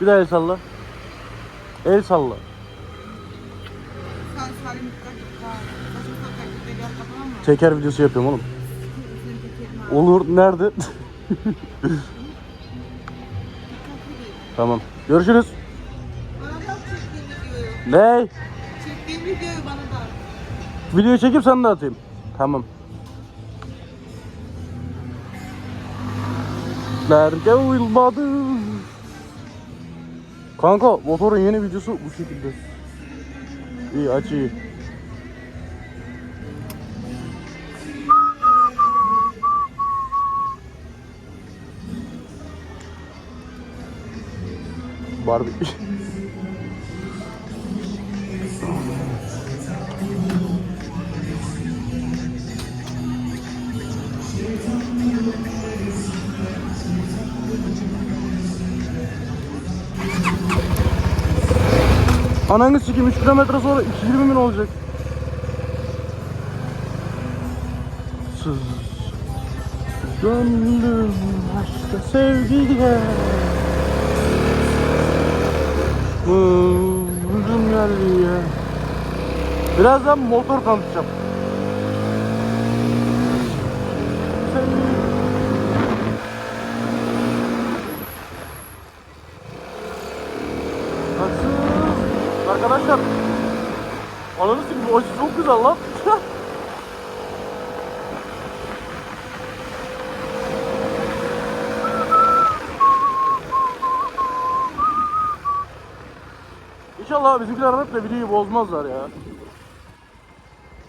Bir daha el salla. El salla. Çeker videosu yapıyorum oğlum. Olur. Nerede? Tamam. Görüşürüz. Videoyu. Ne? Çektiğin videoyu bana da at. Video çekip sana da atayım. Tamam. Nerede uyulmadı? Kanka motorun yeni videosu bu şekilde. İyi aç iyi. Barbie. Ananı sikeyim 3 kilometre sonra 220 bin olacak. Sız. Gönlüm aşka sevgiye. Uzun geldi ya. Birazdan motor tanıtacağım. Seni Nasıl? Arkadaşlar Ananı sikeyim bu açı çok güzel lan. İnşallah bizimkiler alıp da videoyu bozmazlar ya.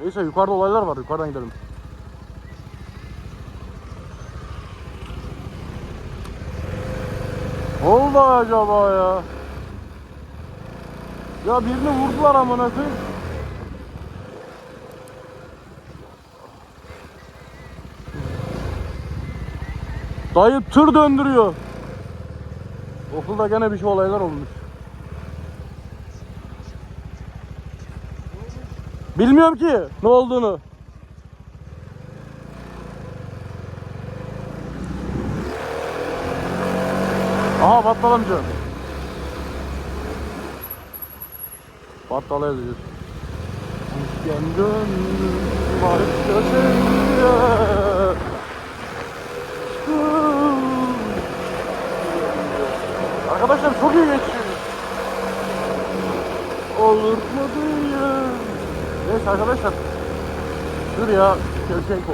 Neyse yukarıda olaylar var yukarıdan gidelim. Ne oldu acaba ya? Ya birini vurdular amına koyayım. Dayı tır döndürüyor. Okulda gene bir şey olaylar olmuş. Bilmiyorum ki ne olduğunu. Aha battal amca. Battala yazıyor. Düşken gönlüm var köşeye. Arkadaşlar çok iyi geçiyor. Olur mu diye. Neyse arkadaşlar. Dur ya. Şevçenko.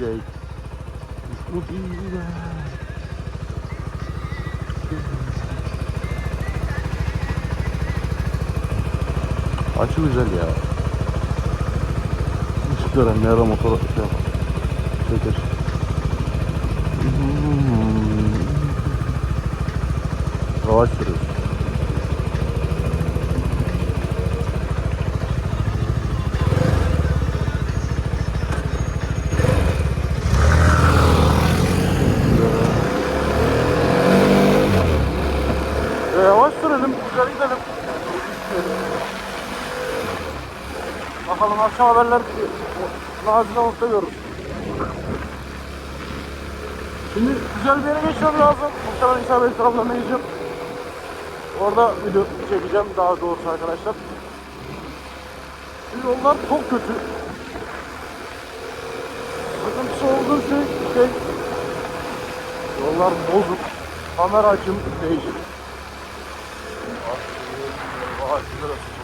Yay. Bu diye. Açı güzel ya. Işık gören ne ara motor şey yapar. Çeker. Yavaş sürüyorsun. E, yavaş sürelim, güzel gidelim. Bakalım akşam haberler Nazlı Mutlu görürüz. Şimdi güzel bir yere geçmem lazım. Muhtemelen İsabet taraflarına gideceğim. Orada video çekeceğim daha doğrusu arkadaşlar. Şimdi yollar çok kötü. Sıkıntısı olduğu şey, şey yollar bozuk. Kamera açım değişik. Vay, güzel açım.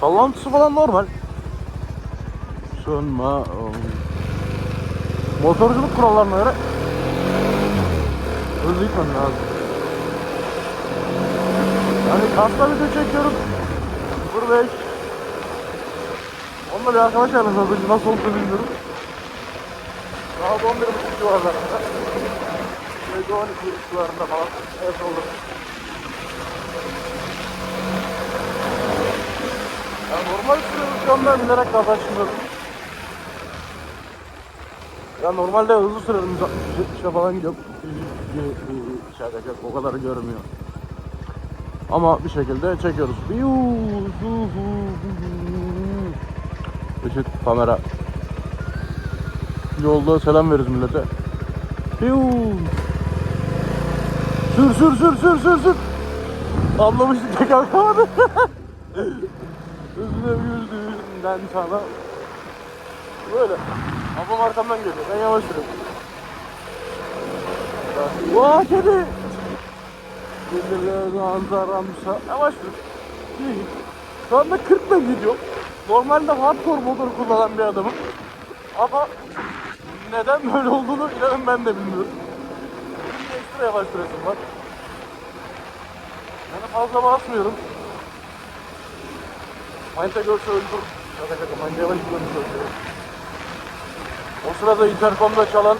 Sallantısı falan normal. Sönme. um, Motorculuk kurallarına göre hızlı gitmem lazım. Yani kasla video çekiyorum. 05 Onunla bir arkadaş aramızda nasıl olduğunu bilmiyorum. Da 11.5 civarlarında. Belki 12 civarında falan. Evet olur. Ya normal sürevizyonda bilerek çıkıyorum. Ya normalde hızlı sürerim 160 falan gidiyorum. Şaka şaka o kadar görmüyor. Ama bir şekilde çekiyoruz. Işık kamera. Yolda selam veririz millete. Sür sür sür sür sür sür. Ablamış tek kalkamadı. Üzüle yüzdüğünden sana. Böyle. Ablam arkamdan geliyor. Ben yavaş sürüyorum. Vaa kedi. Geliyor anzaramsa. Yavaş. İyi. Şu anda 40 ile gidiyorum. Normalde hardcore motor kullanan bir adamım. Ama neden böyle olduğunu inanın ben de bilmiyorum. Ekstra yavaş süresim var. Yani fazla basmıyorum. Manita görse öldür. Şaka şaka manita yavaş gidiyorum O sırada interkomda çalan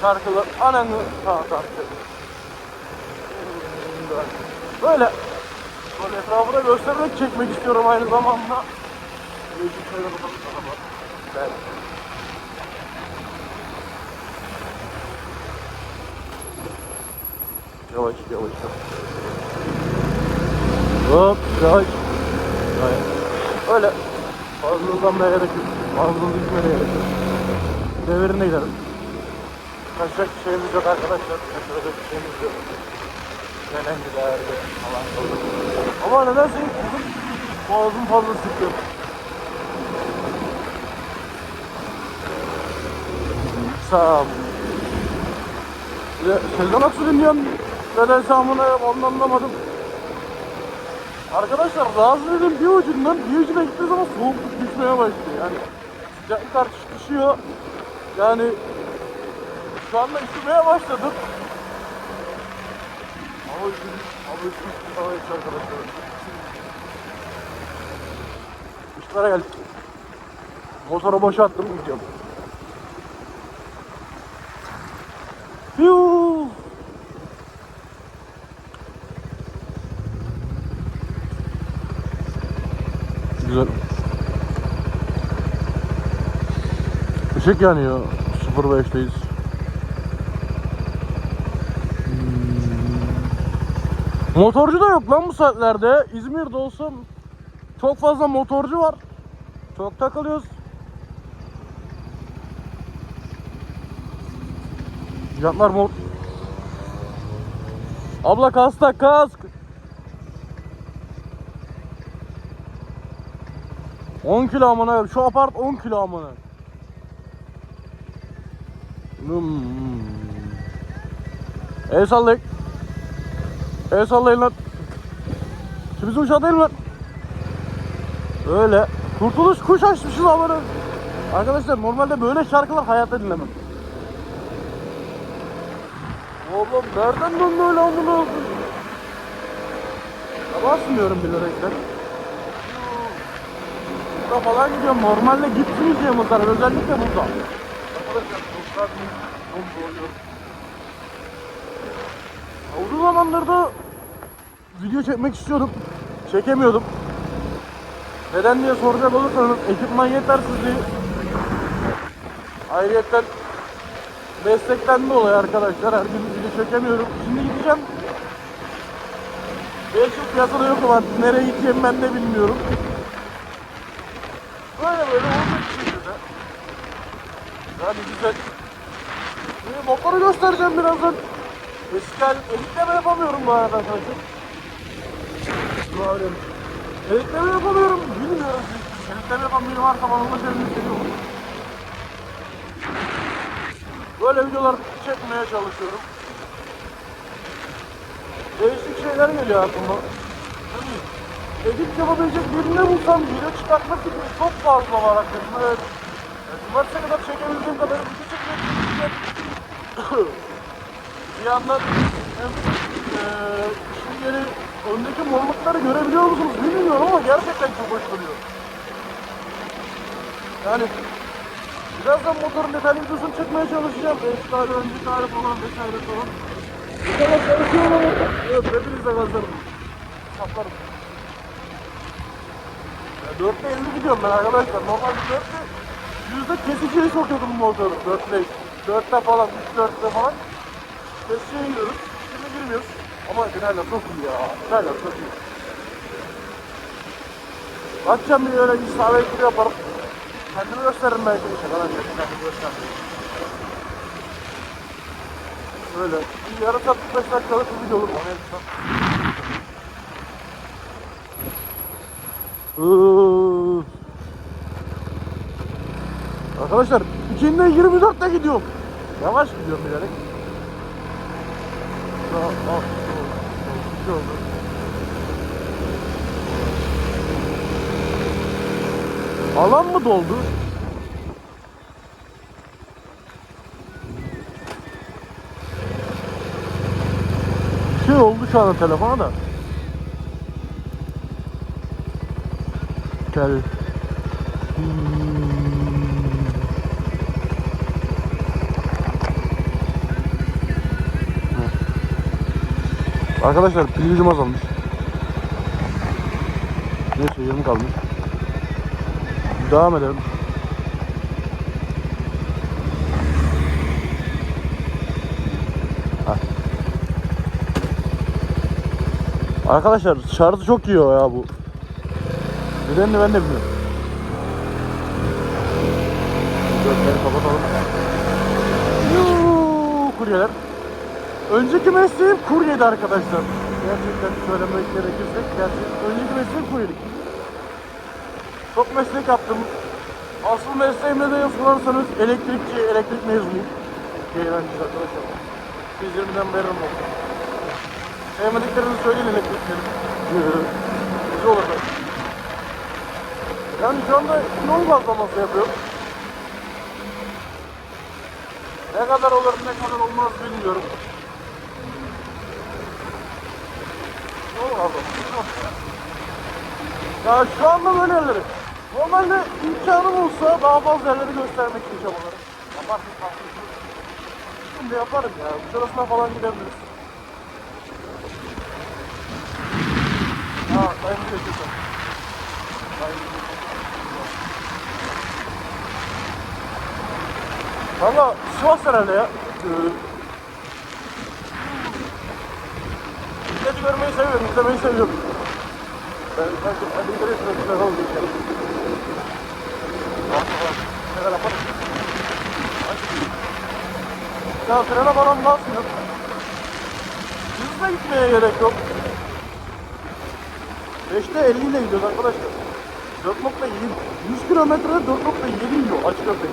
şarkılar ananı sağ tarttı. Böyle. Böyle etrafına göstererek çekmek istiyorum aynı zamanda. Değişik şeyler bakalım. Ben. Yavaş yavaş. Hop yavaş. Hayır. Öyle. Fazla uzanmaya gerek yok. Fazla gitmeye gerek yok. Devirine gidelim. Kaçacak bir şeyimiz yok arkadaşlar. Kaçacak bir şeyimiz yok. Gelen giderdi falan kaldı. Ama nedense buldum. Boğazım fazla sıkıyor. Sağ ol. Ya, Sezen Aksu dinliyorum. Nedense amına onu anlamadım. Arkadaşlar edin bir ucundan bir ucuna gittiği zaman soğukluk düşmeye başlıyor. Yani sıcaklık artış düşüyor. Yani şu anda üşümeye başladım. Hava üşümüş, hava üşümüş, hava üşümüş arkadaşlar. Işıklara geldik. Motoru boşalttım gidiyorum. Yuh! Güzel. Işık yanıyor. 05'teyiz. Hmm. Motorcu da yok lan bu saatlerde. İzmir'de olsam çok fazla motorcu var. Çok takılıyoruz. Jantlar mor. Abla kask tak kask. 10 kilo amına şu apart 10 kilo amına. Hmm. El sallayın. El sallayın lan. Şu bizim uşağı değil mi? Öyle. Kurtuluş kuş açmışız amına. Arkadaşlar normalde böyle şarkılar hayatta dinlemem. Oğlum nereden döndü öyle amına? Ya basmıyorum bilerekten. Burada falan gidiyorum. Normalde gitmeyeceğim bunlar. Özellikle burada. Arkadaşlar doğuyor. Ya Uzun zamandır da video çekmek istiyordum. Çekemiyordum. Neden diye soracak olursanız ekipman yetersizliği. Ayrıyetten meslekten dolayı arkadaşlar her gün video çekemiyorum. Şimdi gideceğim. 5 yıl piyasada yokum artık. Nereye gideceğim ben de bilmiyorum. Böyle böyle olacak şekilde. Yani güzel. Şimdi motoru göstereceğim birazdan. Eski halim, editleme yapamıyorum bu arada arkadaşlar. Böyle. Editleme yapamıyorum, bilmiyorum. Editleme yapan biri varsa bana ulaşabilir. Böyle videolar çekmeye çalışıyorum. Değişik şeyler geliyor aklıma. Tabii edit yapabilecek birini bulsam video çıkartmak için çok fazla var hakikaten. Evet. Yani Cumartesi'ye kadar çekebildiğim kadar video çekmek bir yandan hem eee şimdi yeni öndeki morlukları görebiliyor musunuz bilmiyorum ama gerçekten çok hoş duruyor. Yani birazdan motorun detaylı videosunu çekmeye çalışacağım. Eski tarih, önceki tarih falan vesaire falan. Bu kadar çalışıyorum ama evet, hepinizle gazlarım. Saplarım. 4'te 50 gidiyorum ben arkadaşlar. Normalde 4'te yüzde kesiciye sokuyordum bu motoru. 4'te 4'te falan, 3 4'te falan kesiciye giriyoruz. Şimdi girmiyoruz. Ama Güner'le çok iyi ya. Güner'le çok iyi. Akşam bir öyle bir sahve yaparım. Kendimi gösteririm belki bir şey. Arkadaşlar kendimi gösteririm. Böyle. Bir yarım saat 45 dakikalık bir video olur. Onu Iııı. Arkadaşlar ikinde 24'te gidiyorum. Yavaş gidiyorum bilerek. Alan mı doldu? Bir şey oldu şu anda telefona da. Gel. Hmm. Arkadaşlar pil gücüm azalmış. Neyse 20 kalmış. Devam edelim. Arkadaşlar şarjı çok iyi o ya bu. Nedenini ben de bilmiyorum. Gözleri kapatalım. Yuuu, kuryeler. Önceki mesleğim kuryeydi arkadaşlar. Gerçekten söylemek gerekirse gerçekten önceki mesleğim kuryelik. Çok meslek yaptım. Asıl mesleğimde de sorarsanız elektrikçi, elektrik mezunuyum. Eğlenceli arkadaşlar. Bizlerimden veririm olsun. Sevmediklerinizi söyleyin elektrikleri. Güzel olur. Yani şu anda yol gazlaması yapıyorum. Ne kadar olur ne kadar olmaz bilmiyorum. Yol gazlaması. Ya şu anda böyle yerleri. Normalde imkanım olsa daha fazla yerleri göstermek için çabalarım. Yaparım. Şimdi yaparım ya. Şurasına falan gidebiliriz. Valla Sivas herhalde ya. Ee, Milleti görmeyi seviyorum, izlemeyi seviyorum. Ben bir kere sürekli oldu işte. Neler yaparım? Ya frene falan basmıyor. Hızla gitmeye gerek yok. 5'te 50 ile gidiyoruz arkadaşlar. 4.7 100 kilometrede 4.7 gidiyor açık köpek.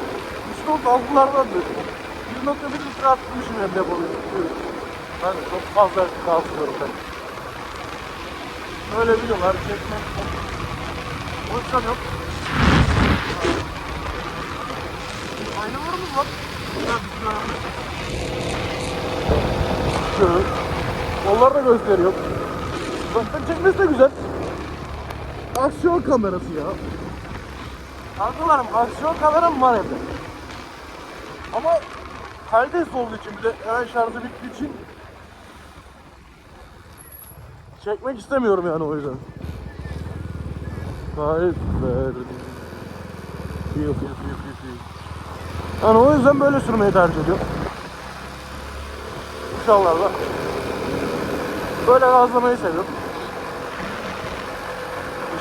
3.6'lardan da 1.1 litre arttırmışım hem depoyu. Ben çok fazla kalkıyorum ben. Böyle videolar çekmek hoşçam yok. Aynı var mı lan? Onları da gösteriyor. Uzaktan çekmesi de güzel. Aksiyon kamerası ya. Kankalarım aksiyon kameram var evde. Ama kalitesiz olduğu için bir de hemen şarjı bittiği için çekmek istemiyorum yani o yüzden. Gayet. Feel, feel, feel, feel, feel. Yani o yüzden böyle sürmeyi tercih ediyorum. İnşallah da. Böyle gazlamayı seviyorum.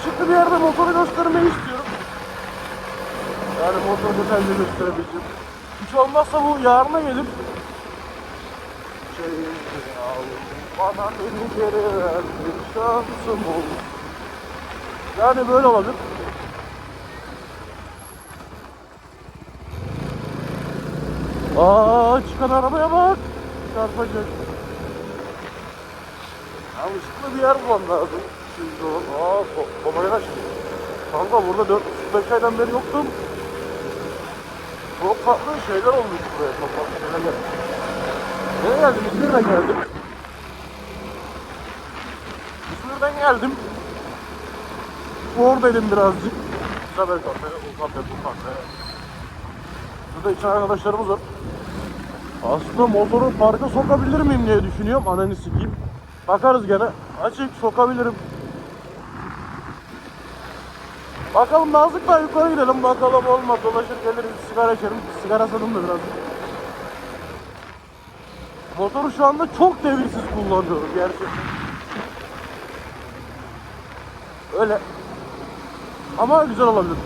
Işıklı bir yerde motoru göstermeyi istiyorum. Yani motoru detaylı gösterebileceğim. Hiç olmazsa bu yarına gelir. Şey, bana beni geri ver, bir şansım olur. Yani böyle olabilir. Aa çıkan arabaya bak. Çarpacak. Ya ışıklı bir yer bulmam lazım. Şimdi o. Aa so aç. Kanka burada 405 aydan beri yoktum. Çok farklı şeyler olmuş buraya. Çok farklı şeyler. Nereye geldim? İzmir'den geldim. İzmir'den geldim. Oradaydım birazcık. Isabel kafe, o kafe, bu kafe. Burada için arkadaşlarımız var. Aslında motoru parka sokabilir miyim diye düşünüyorum. Ananı sikeyim. Bakarız gene. Açık sokabilirim. Bakalım Nazlık daha yukarı gidelim. Bakalım olmaz. Dolaşır geliriz. Sigara içerim. Sigara sadım da biraz. Motoru şu anda çok devirsiz kullanıyorum gerçekten. Öyle. Ama güzel olabilir.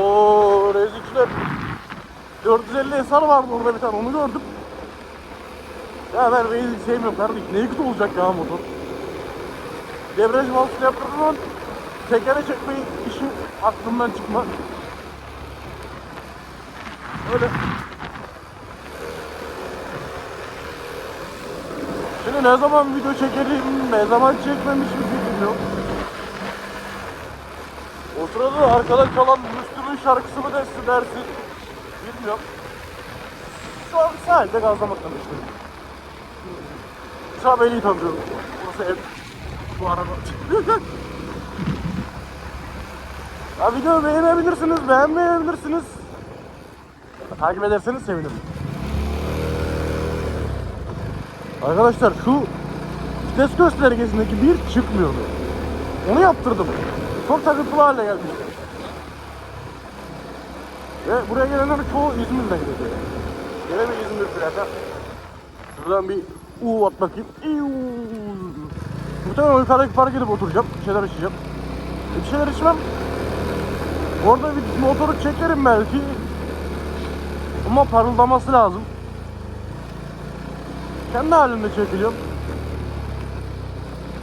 Oo rezikler. 450 SR vardı orada bir tane onu gördüm. Ya ben Waze'i sevmiyorum kardeşim. Ne kötü olacak ya motor. Debriyaj yaptırdığım zaman tekere çekmeyi işi aklımdan çıkma. Öyle. Şimdi ne zaman video çekerim, ne zaman çekmem hiçbir fikrim yok. O sırada da arkada kalan Müslüm'ün şarkısı mı dersin dersin. Bilmiyorum. Şu an sahilde gazlamaktan işte. Sabeli'yi tanıyorum. Burası ev. Bu araba. ya videoyu beğenebilirsiniz, beğenmeyebilirsiniz. Takip ederseniz sevinirim. Arkadaşlar şu vites göstergesindeki bir çıkmıyordu. Onu yaptırdım. Çok takıntılı hale gelmiş. Ve buraya gelenlerin çoğu İzmir'den geliyor. Gene bir İzmir plaka. Şuradan bir U at bakayım. Muhtemelen yukarıdaki park edip oturacağım. Bir şeyler içeceğim. E, şeyler içmem. Orada bir motoru çekerim belki. Ama parıldaması lazım. Kendi halinde çekiliyorum.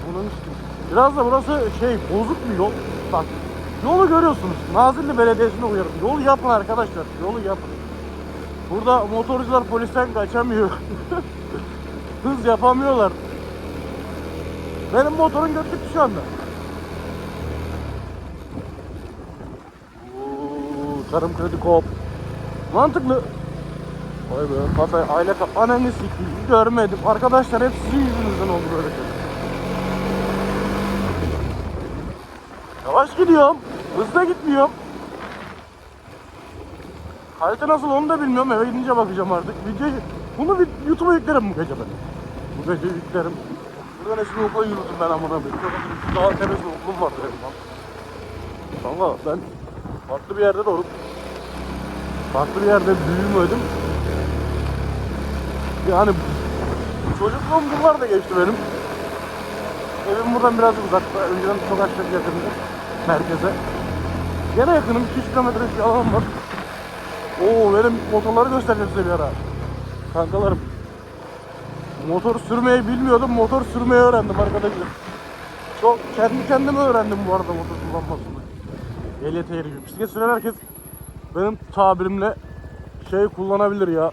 Bunun işte. Biraz da burası şey bozuk bir yol. Bak yolu görüyorsunuz. Nazilli Belediyesi'ne uyarım. Yolu yapın arkadaşlar. Yolu yapın. Burada motorcular polisten kaçamıyor. Hız yapamıyorlar. Benim motorun götü şu anda. Oo, Tarım kredi kop. Mantıklı. Vay be kafaya aile kap ananı sikeyim görmedim. Arkadaşlar hep sizin yüzünüzden oldu böyle şey. Yavaş gidiyorum. Hızla gitmiyorum. Kalite nasıl onu da bilmiyorum. Eve gidince bakacağım artık. Video, bunu bir YouTube'a yüklerim bu gece ben. Bu gece yüklerim. Buradan eski okula yürüdüm ben amına koyayım. Daha temiz bir okulum vardı benim lan. Valla ben farklı bir yerde doğdum. Farklı bir yerde büyümedim. Yani çocukluğum yıllar geçti benim. Evim buradan biraz uzakta. Önceden çok aşağı yakındı. Merkeze. Gene yakınım. 200 kilometrelik bir alan var. Oo benim motorları göstereceğim size bir ara. Kankalarım. Motor sürmeyi bilmiyordum. Motor sürmeyi öğrendim arkadaşlar. Çok kendi kendime öğrendim bu arada motor kullanmasını. Ehliyet eğri Bisiklet süren herkes benim tabirimle şey kullanabilir ya.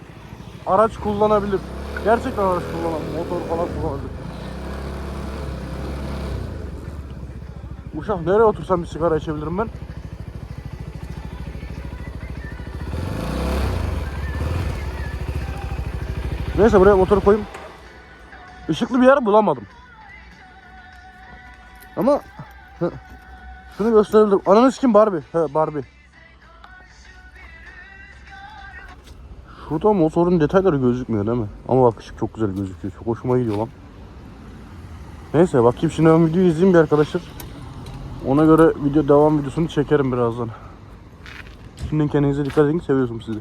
Araç kullanabilir. Gerçekten araç kullanabilir. Motor falan kullanabilir. Uşak nereye otursam bir sigara içebilirim ben. Neyse buraya motoru koyayım. Işıklı bir yer bulamadım. Ama şunu gösterebilirim. Ananı kim Barbie? He Barbie. Şurada motorun detayları gözükmüyor değil mi? Ama bak ışık çok güzel gözüküyor. Çok hoşuma gidiyor lan. Neyse bakayım şimdi ben videoyu izleyeyim bir arkadaşlar. Ona göre video devam videosunu çekerim birazdan. Şimdi kendinize dikkat edin. Seviyorsun sizi.